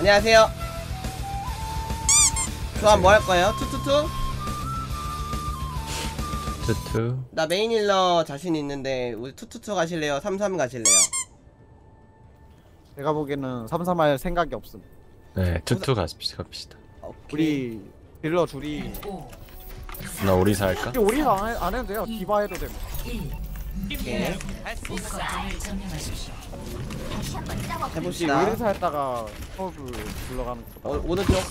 안녕하세요. 조합 뭐할 거예요? 투투투? 투투 나 메인 힐러 자신 있는데 우리 투투투 가실래요? 33 가실래요? 내가 보기에는 삼삼할 생각이 없음. 네 투투 갑시다 갑시다 오케이. 우리 딜러 둘이 나 오리사 할까? 우리 안, 해- 안 해도 돼요. 디바 해도 됨. 오케이. 우리 해봅시다. 우리사 했다가 호흡을 불러가는 거. 어, 오른쪽.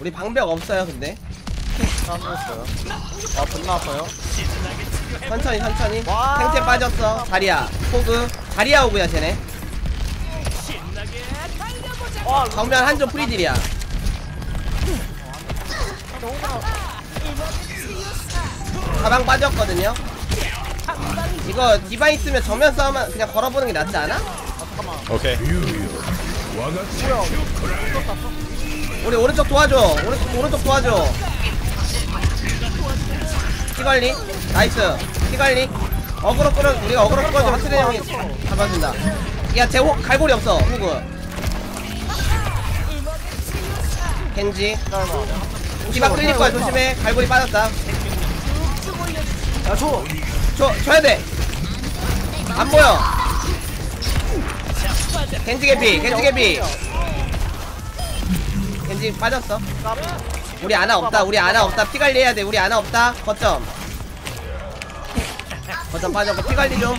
우리 방벽 없어요, 근데. 싸움이었어요. 아 존나 아파요. 천천히, 천천히. 와. 생체 빠졌어. 자리야. 호그. 자리야 호그야, 쟤네. 와 정면 한쪽 프리딜이야. 가방 빠졌거든요. 이거 디바 있으면 정면 싸움만 그냥 걸어보는 게 낫지 않아? 오케이 우리 오른쪽 도와줘. 오른쪽, 오른쪽 도와줘. 피 관리. 나이스. 피 관리. 어그로 끌어, 우리가 어그로 끌어주면 트레 형이 잡아준다. 야, 제 호, 갈고리 없어. 호그. 겐지. 디바 끌릴 거야, 조심해. 갈고리 빠졌다. 야 줘! 줘, 줘야 돼. 안 보여. 겐지 개피, 겐지 개피. 겐지 빠졌어. 우리 아나 없다, 우리 아나 없다. 피 관리해야 돼, 우리 아나 없다. 거점. 거점 빠졌고, 피 관리 좀.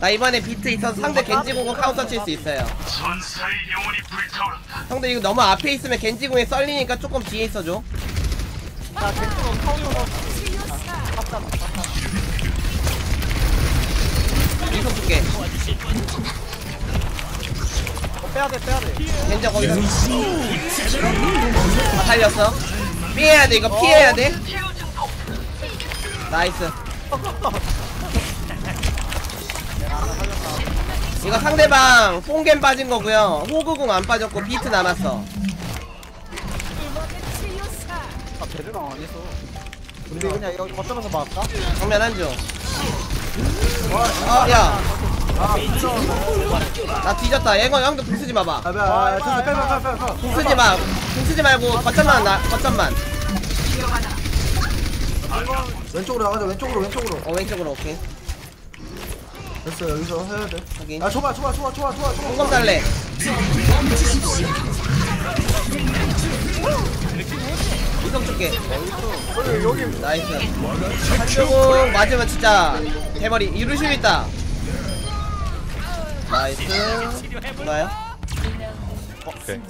나 이번에 비트 있어서 상대 겐지 공은 카운터 칠 수 있어요. 형들 이거 너무 앞에 있으면 겐지 공에 썰리니까 조금 뒤에 있어줘. 야 겐트로 타오려서 이속 줄게. 어, 빼야 돼 빼야 돼. 겐지 거기서. 다 살렸어. 피해야 돼, 이거 피해야 돼. 나이스. 이거 상대방 뽕겐 빠진 거고요. 호그궁 안 빠졌고 비트 남았어. 아 제대로 안 했어. 근데 그냥 이거 거점에서 막을까? 정면 한 줄. 어, 야. 나 뒤졌다. 얘거 형도 궁 쓰지 마봐. 아, 야, 야, 저, 빼, 빼, 빼, 빼, 빼. 궁 쓰지 마. 궁 쓰지 말고 거점만 나 거점만. 왼쪽으로 나가자, 왼쪽으로, 왼쪽으로. 어 왼쪽으로 오케이. 됐어, 여기서 해야 돼. 확인. 야, 줘봐, 줘봐, 줘봐, 줘봐, 줘봐. 공검 달래. 여기 여기 나이스. 한조공 맞으면 진짜 대머리 수 있다. 나이스. 뭐가요? 오케이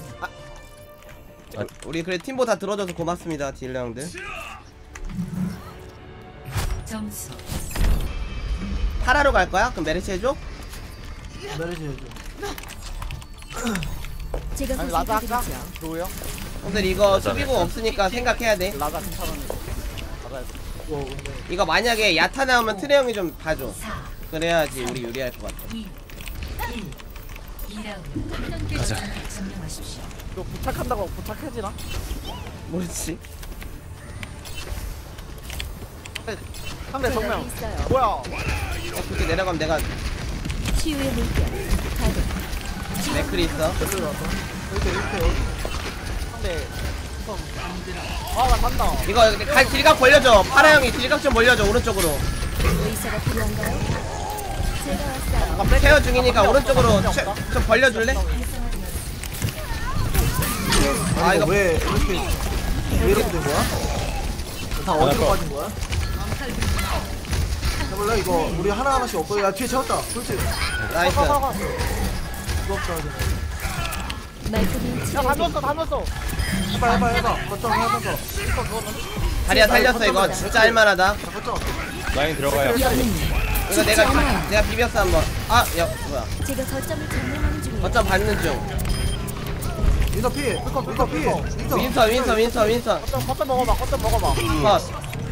우리 그래 팀보 다 들어줘서 고맙습니다 딜러 형들. 점수 파라로 갈 거야? 그럼 메르시 해줘? 메르시 해줘. 제가 아니 라자 할까? 누구요? 형들 이거 수비공 없으니까 생각해야 돼. 이거 만약에 야타 나오면 트레 형이 좀 봐줘. 그래야지 우리 유리할 것 같아. 2 1 2라운드 가자. 이거 부탁한다고 부탁해지나? 뭐지? 상대 정면. 뭐야? 어, 그렇게 내려가면 내가 치유의 물결. 맥클이 있어. 이렇게, 이렇게. 상대. 아나 간다. 이거 갈 딜각 벌려줘. 파라 형이 딜각 좀 벌려줘 오른쪽으로. 의사가 필요한가요? 제가 왔어요. 잠깐 케어 중이니까 오른쪽으로 없다. 채- 좀 벌려줄래? 아 아, 이거 왜 이렇게, 왜 이렇게 된 거야? 다 어디로 빠진 거야? 해볼래? 이거, 우리 하나 하나씩 없고, 야, 뒤에 채웠다. 그렇지. 나이스. 없다. 말끔히 야, 다 치료해 넣었어, 다 넣었어. 해봐, 해봐, 해봐. 거점 하면서. 다리야 살렸어 이거 진짜 할만하다. 거점. 라인 들어가요 이거 내가 비- 내가 비볐어 한번. 아야 뭐야? 제가 거점을 점령하는 중이에요. 거점 받는 중. 윈서 피! 윈서 피! 윈서! 윈선 윈선 윈선 윈선. 거점, 거점 먹어봐, 거점 먹어봐. 컷.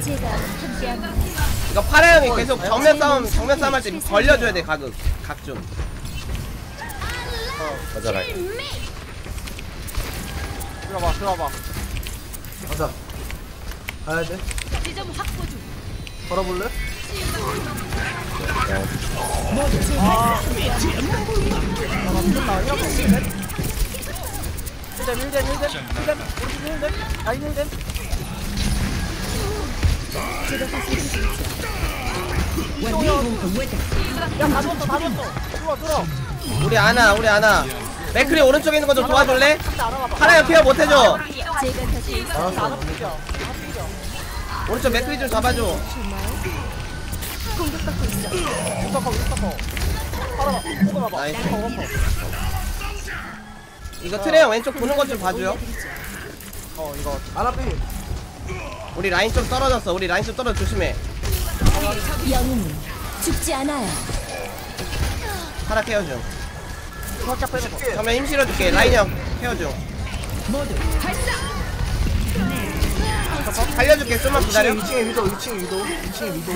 제가 함께합니다. 이거 파라 형이 계속 정면 싸움 정면 싸움 할 때 벌려줘야 돼 각을 각 좀. 가자 라인 들어봐, 들어봐. 가자. 가야 돼. 지점 확보 중. 걸어볼래? 힐댐 힐댐 힐댐 힐댐 우리 힐댐 라인 힐댐 야다 줬어 다 줬어 들어와 들어 우리 아나 우리 아나 맥크리 오른쪽에 있는 거 좀 도와줄래? 하나야 케어 못해줘 오른쪽 맥크리 좀 잡아줘 공격받고 있어. 우서커 우서커 팔아봐 뽑아봐 나이스. 이거 트레형 왼쪽 보는 것 좀 봐줘요 어 이거 아나피 우리 라인 좀 떨어졌어 우리 라인 좀 떨어져 조심해 영웅은 죽지 않아요. 파라 케어 중 살짝 빼놓고 그러면 힘 실어줄게 라인 형 케어 중 살려줄게 좀만 기다려 2층에 위도 2층에 위도 2층에 위도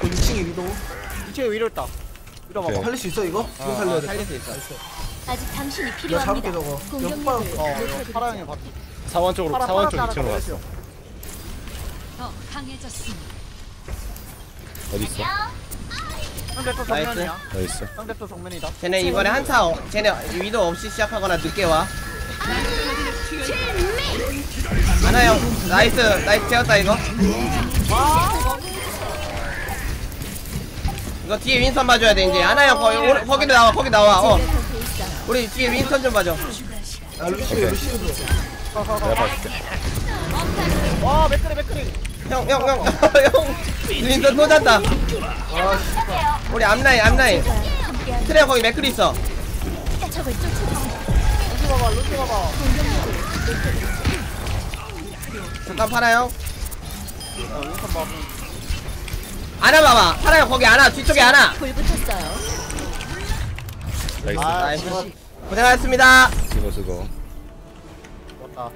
그 2층에 위도 2층에 위로 있다 밀어봐봐 오케이. 살릴 수 있어 이거? 이거 살려야 돼 살릴 수 있어 아직 당신이 잡을게 필요합니다. 저거 공격력을 옆방 어 이거 높여드리죠. 파라 형이 봤지 사원 쪽으로 파라 사원 쪽 따라 2층으로 갔어. 걸렸어. 더 강해졌습니다. 어디 있어? 상대 또 나이스. 정면이야. 어디 있어? 상대 또 정면이다. 쟤네 이번에 한타 어, 쟤네 위도 없이 시작하거나 늦게 와. 하나 형 나이스. 나이스. 채웠다 이거. 이거 뒤에 윈선 봐줘야 돼 이제. 하나 형 거기 오른- 거기 나와 거기 나와. 어. 우리 뒤에 윈선 좀 봐줘. 야 루시오 루시오 내가 봐줄게. 와 맥크리 맥크리. 형 형 형. 형 윈선 또 잔다 우리 앞라인 앞라인 트레 거기 맥클 있어. 루시 봐봐 루시 봐봐. 잠깐 어 봐봐 안아 봐봐 형 거기 안아 뒤쪽에 안아 불 붙었어요. 나이스. 아 나이스 고생하셨습니다 수고 수고. 좋다